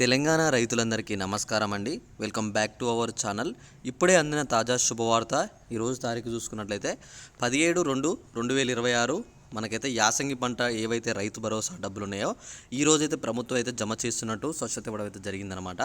తెలంగాణ రైతులందరికీ నమస్కారం అండి welcome back to our channel. ఇప్పుడే అందిన తాజా శుభవార్త ఈరోజు తారీఖు చూసుకున్నట్లయితే పదిహేడు రెండు రెండు వేల ఇరవై ఆరు మనకైతే యాసంగి పంట ఏవైతే రైతు భరోసా డబ్బులు ఉన్నాయో ఈ రోజైతే ప్రభుత్వం అయితే జమ చేస్తున్నట్టు స్వచ్ఛత ఇవ్వడం అయితే జరిగిందనమాట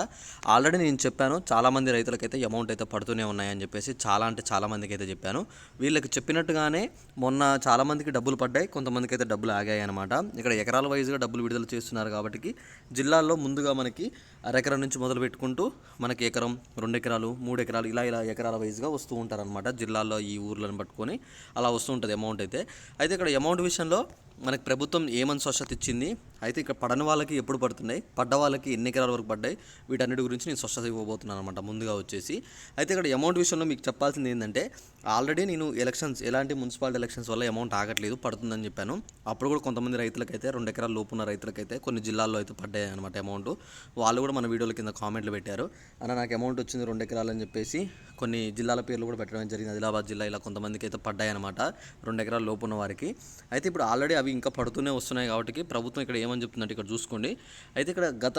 ఆల్రెడీ నేను చెప్పాను చాలామంది రైతులకైతే అమౌంట్ అయితే పడుతూనే ఉన్నాయని చెప్పేసి చాలా అంటే చాలామందికి అయితే చెప్పాను. వీళ్ళకి చెప్పినట్టుగానే మొన్న చాలామందికి డబ్బులు పడ్డాయి కొంతమందికి అయితే డబ్బులు ఆగాయి అనమాట ఇక్కడ ఎకరాల వైజ్గా డబ్బులు విడుదల చేస్తున్నారు కాబట్టి జిల్లాల్లో ముందుగా మనకి అరెకరం నుంచి మొదలు పెట్టుకుంటూ మనకి ఎకరం రెండు ఎకరాలు మూడు ఎకరాలు ఇలా ఇలా ఎకరాల వైజ్గా వస్తూ ఉంటారనమాట జిల్లాల్లో ఈ ఊర్లను పట్టుకొని అలా వస్తూ ఉంటుంది అమౌంట్ అయితే. అయితే ఇక్కడ అమౌంట్ విషయంలో మనకి ప్రభుత్వం ఏమని స్వచ్ఛత ఇచ్చింది అయితే ఇక్కడ పడని వాళ్ళకి ఎప్పుడు పడుతున్నాయి? పడ్డ వాళ్ళకి ఎన్ని ఎకరాల వరకు పడ్డాయి? వీటన్నిటి గురించి నేను స్వచ్ఛత ఇవ్వబోతున్నాను అనమాట ముందుగా వచ్చేసి. అయితే ఇక్కడ అమౌంట్ విషయంలో మీకు చెప్పాల్సింది ఏంటంటే ఆల్రెడీ నేను ఎలక్షన్స్ ఎలాంటి మున్సిపాలిటీ ఎలక్షన్స్ వల్ల అమౌంట్ ఆగట్లేదు పడుతుందని చెప్పాను. అప్పుడు కూడా కొంతమంది రైతులకైతే రెండు ఎకరాల లోపు ఉన్న రైతులకైతే కొన్ని జిల్లాల్లో అయితే పడ్డాయి అనమాట అమౌంట్ వాళ్ళు కూడా మన వీడియోల కింద కామెంట్లు పెట్టారు. అన్న నాకు అమౌంట్ వచ్చింది రెండు ఎకరాలు అని చెప్పేసి కొన్ని జిల్లాల పేర్లు కూడా పెట్టడం జరిగింది. ఆదిలాబాద్ జిల్లా ఇలా కొంతమందికి అయితే పడ్డాయి అనమాట రెండు ఎకరాల లోపు ఉన్న వారికి. అయితే ఇప్పుడు ఆల్రెడీ అవి ఇంకా పడుతూనే వస్తున్నాయి కాబట్టి ప్రభుత్వం ఇక్కడ ఏమని చెప్తుందంటే ఇక్కడ చూసుకోండి. అయితే ఇక్కడ గత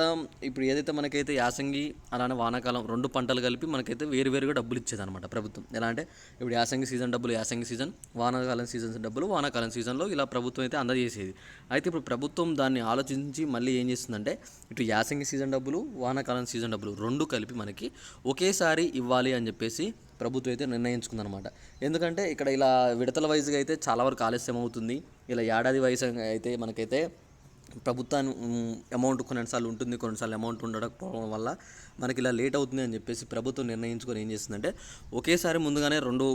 ఇప్పుడు ఏదైతే మనకైతే యాసంగి అలానే వానాకాలం రెండు పంటలు కలిపి మనకైతే వేరువేరుగా డబ్బులు ఇచ్చేది అనమాట ప్రభుత్వం. ఎలా అంటే ఇప్పుడు యాసంగి సీజన్ డబ్బులు యాసంగి సీజన్ వానాకాలం సీజన్ డబ్బులు వానాకాలం సీజన్లో ఇలా ప్రభుత్వం అయితే అందజేసేది. అయితే ఇప్పుడు ప్రభుత్వం దాన్ని ఆలోచించి మళ్ళీ ఏం చేస్తుందంటే ఇటు యాసంగి సీజన్ డబ్బులు వానాకాలం సీజన్ డబ్బులు రెండు కలిపి మనకి ఒకేసారి ఇవ్వాలి అని చెప్పేసి ప్రభుత్వం అయితే నిర్ణయించుకుందనమాట ఎందుకంటే ఇక్కడ ఇలా విడతల వైజ్గా అయితే చాలా వరకు ఆలస్యం అవుతుంది ఇలా ఏడాది వయసు అయితే మనకైతే ప్రభుత్వాన్ని అమౌంట్ కొన్నిసార్లు ఉంటుంది కొన్నిసార్లు అమౌంట్ ఉండకపోవడం వల్ల మనకి ఇలా లేట్ అవుతుంది అని చెప్పేసి ప్రభుత్వం నిర్ణయించుకొని ఏం చేస్తుందంటే ఒకేసారి ముందుగానే రెండు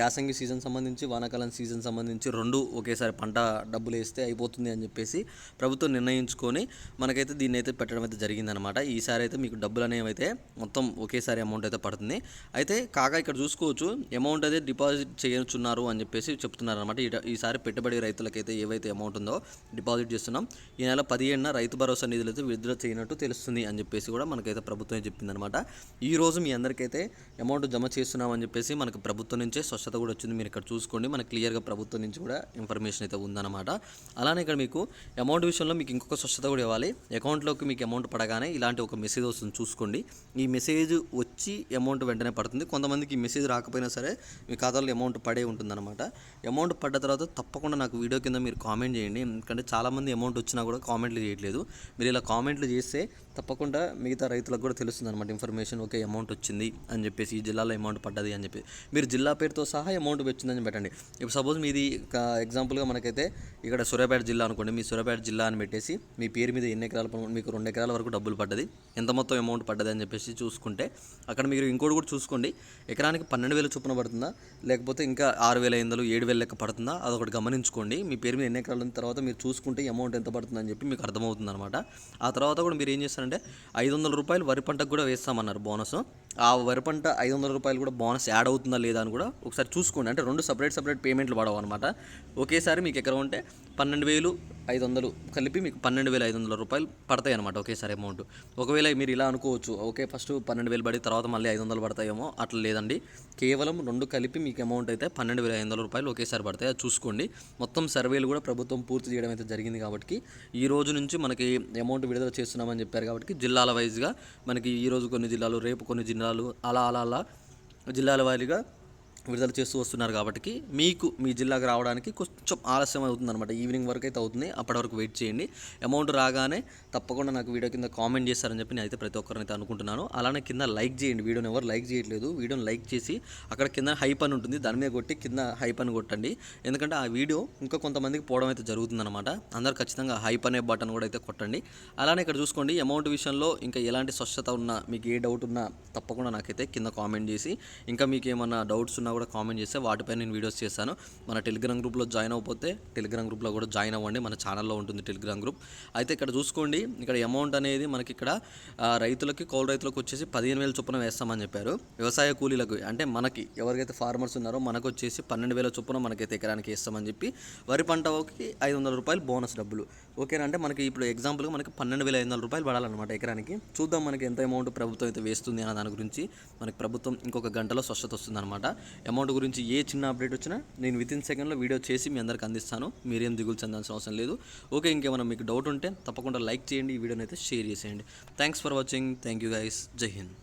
యాసంగి సీజన్ సంబంధించి వానాకాలం సీజన్ సంబంధించి రెండు ఒకేసారి పంట డబ్బులు వేస్తే అయిపోతుంది అని చెప్పేసి ప్రభుత్వం నిర్ణయించుకొని మనకైతే దీన్ని అయితే పెట్టడం అయితే జరిగిందనమాట ఈసారి అయితే మీకు డబ్బులు అనేవి అయితే మొత్తం ఒకేసారి అమౌంట్ అయితే పడుతుంది. అయితే కాగా ఇక్కడ చూసుకోవచ్చు అమౌంట్ అయితే డిపాజిట్ చేయొచ్చున్నారు అని చెప్పేసి చెప్తున్నారు అనమాట ఈసారి పెట్టుబడి రైతులకైతే ఏవైతే అమౌంట్ ఉందో డిపాజిట్ చేస్తున్నాం. ఈ నెల పదిహేడున రైతు భరోసా నిధులు అయితే విడుదల చేయనట్టు తెలుస్తుంది అని చెప్పేసి కూడా మనకైతే ప్రభుత్వం చెప్పిందనమాట. ఈ రోజు మీ అందరికైతే అమౌంట్ జమ చేస్తున్నామని చెప్పేసి మనకు ప్రభుత్వం నుంచే స్వచ్ఛత కూడా వచ్చింది. మీరు ఇక్కడ చూసుకోండి. మనకు క్లియర్గా ప్రభుత్వం నుంచి కూడా ఇన్ఫర్మేషన్ అయితే ఉందన్నమాట. అలానే ఇక్కడ మీకు అమౌంట్ విషయంలో మీకు ఇంకొక స్వచ్ఛత కూడా ఇవ్వాలి. అకౌంట్లోకి మీకు అమౌంట్ పడగానే ఇలాంటి ఒక మెసేజ్ వస్తుంది చూసుకోండి. ఈ మెసేజ్ వచ్చి అమౌంట్ వెంటనే పడుతుంది. కొంతమందికి ఈ మెసేజ్ రాకపోయినా సరే మీ ఖాతాలో అమౌంట్ పడే ఉంటుందన్నమాట. అమౌంట్ పడ్డ తర్వాత తప్పకుండా నాకు వీడియో కింద మీరు కామెంట్ చేయండి. ఎందుకంటే చాలామంది అమౌంట్ వచ్చినా కూడా కామెంట్లు చేయట్లేదు. మీరు ఇలా కామెంట్లు చేస్తే తప్పకుండా మిగతా రైతులకు కూడా తెలుస్తుంది అనమాట ఇన్ఫర్మేషన్. ఓకే అమౌంట్ వచ్చింది అని చెప్పేసి ఈ జిల్లాలో అమౌంట్ పడ్డది అని చెప్పి. మీరు జిల్లా పేరుతో సహా అమౌంట్ వచ్చిందని పెట్టండి. ఇప్పుడు సపోజ్ మీది ఎగ్జాంపుల్గా మనకైతే ఇక్కడ సూర్యాపేట జిల్లా అనుకోండి. మీ సూర్యాపేట జిల్లా అని పెట్టేసి మీ పేరు మీద ఎన్ని ఎకరాల మీకు రెండు ఎకరాల వరకు డబ్బులు పడ్డది. ఎంత మొత్తం అమౌంట్ పడ్డది అని చెప్పేసి చూసుకుంటే అక్కడ మీరు ఇంకోటి కూడా చూసుకోండి. ఎకరానికి పన్నెండు వేలు చొప్పున పడుతుందా? లేకపోతే ఇంకా ఆరు వేల ఐదు వందలు ఏడు వేల లెక్క పడుతుందా? అదొకటి గమనించుకోండి. మీ పేరు మీద ఎన్ని ఎకరాల తర్వాత మీరు చూసుకుంటే అమౌంట్ ఎంత పడుతుందని చెప్పి మీకు అర్థమవుతుంది అనమాట ఆ తర్వాత కూడా మీరు ఏం చేస్తారంటే ఐదు వందల రూపాయలు వరి పంటకు కూడా వేస్తామన్నారు బోనస్. ఆ వరి పంట ఐదు వందల రూపాయలు కూడా బోనస్ యాడ్ అవుతుందా లేదా అని కూడా ఒకసారి చూసుకోండి. అంటే రెండు సపరేట్ సపరేట్ పేమెంట్లు పడవు అనమాట ఒకేసారి మీకు ఎక్కడ ఉంటే పన్నెండు వేలు ఐదు వందలు కలిపి మీకు పన్నెండు వేల ఐదు వందల రూపాయలు పడతాయి అనమాట ఒకేసారి అమౌంట్. ఒకవేళ మీరు ఇలా అనుకోవచ్చు ఓకే ఫస్ట్ పన్నెండు వేలు పడి తర్వాత మళ్ళీ ఐదు వందలు పడతాయేమో అట్లా లేదండి. కేవలం రెండు కలిపి మీకు అమౌంట్ అయితే పన్నెండు వేల ఐదు వందల రూపాయలు ఒకేసారి పడతాయి. అది చూసుకోండి. మొత్తం సర్వేలు కూడా ప్రభుత్వం పూర్తి చేయడం అయితే జరిగింది కాబట్టి ఈ రోజు నుంచి మనకి అమౌంట్ విడుదల చేస్తున్నామని చెప్పారు కాబట్టి జిల్లాల వైజ్గా మనకి ఈ రోజు కొన్ని జిల్లాలు రేపు కొన్ని జిల్లాలు అలా అలా అలా జిల్లాల వారీగా విడుదల చేస్తూ వస్తున్నారు కాబట్టి మీకు మీ జిల్లాకు రావడానికి కొంచెం ఆలస్యం అవుతుంది అనమాట ఈవినింగ్ వరకు అయితే అవుతుంది. అప్పటి వరకు వెయిట్ చేయండి. అమౌంట్ రాగానే తప్పకుండా నాకు వీడియో కింద కామెంట్ చేస్తారని చెప్పి నేనైతే ప్రతి ఒక్కరిని అయితే అనుకుంటున్నాను. అలానే కింద లైక్ చేయండి. వీడియోని ఎవరు లైక్ చేయట్లేదు వీడియోని లైక్ చేసి అక్కడ కింద హైప్ అని ఉంటుంది. దాని మీద కొట్టి కింద హైప్ అని కొట్టండి. ఎందుకంటే ఆ వీడియో ఇంకా కొంతమందికి పోవడం అయితే జరుగుతుందన్నమాట. అందరు ఖచ్చితంగా హైప్ అనే బటన్ కూడా అయితే కొట్టండి. అలానే ఇక్కడ చూసుకోండి అమౌంట్ విషయంలో ఇంకా ఎలాంటి స్వచ్ఛత ఉన్నా మీకు ఏ డౌట్ ఉన్నా తప్పకుండా నాకైతే కింద కామెంట్ చేసి ఇంకా మీకు ఏమన్నా డౌట్స్ ఉన్నా కూడా కామెంట్ చేస్తే వాటిపై నేను వీడియోస్ చేస్తాను మన టెలిగ్రామ్ గ్రూప్లో జాయిన్ అయిపోతే టెలిగ్రామ్ గ్రూప్లో కూడా జాయిన్ అవ్వండి. మన ఛానల్లో ఉంటుంది టెలిగ్రామ్ గ్రూప్. అయితే ఇక్కడ చూసుకోండి ఇక్కడ అమౌంట్ అనేది మనకి ఇక్కడ రైతులకి కౌలు రైతులకు వచ్చేసి పదిహేను వేల చొప్పున వేస్తామని చెప్పారు. వ్యవసాయ కూలీలకు అంటే మనకి ఎవరికైతే ఫార్మర్స్ ఉన్నారో మనకు వచ్చేసి పన్నెండు వేల చొప్పున మనకైతే ఎకరానికి వేస్తామని చెప్పి వరి పంటకి ఐదు వందల రూపాయలు బోనస్ డబ్బులు. ఓకేనా? అంటే మనకి ఇప్పుడు ఎగ్జాంపుల్గా మనకి పన్నెండు వేల ఐదు వందల రూపాయలు పడాలన్నమాట ఎకరానికి. చూద్దాం మనకి ఎంత అమౌంట్ ప్రభుత్వం అయితే వేస్తుంది అన్న దాని గురించి. మనకి ప్రభుత్వం ఇంకొక గంటలో స్వచ్ఛత వస్తుందన్నమాట. అమౌంట్ గురించి ఏ చిన్న అప్డేట్ వచ్చినా నేను విత్ ఇన్ సెకండ్లో వీడియో చేసి మీ అందరికి అందిస్తాను. మీరేం దిగులు చెందాల్సిన అవసరం లేదు. ఓకే ఇంకేమైనా మీకు డౌట్ ఉంటే తప్పకుండా లైక్ చేయండి. ఈ వీడియోని అయితే షేర్ చేసేయండి. Thanks for watching thank you guys Jai Hind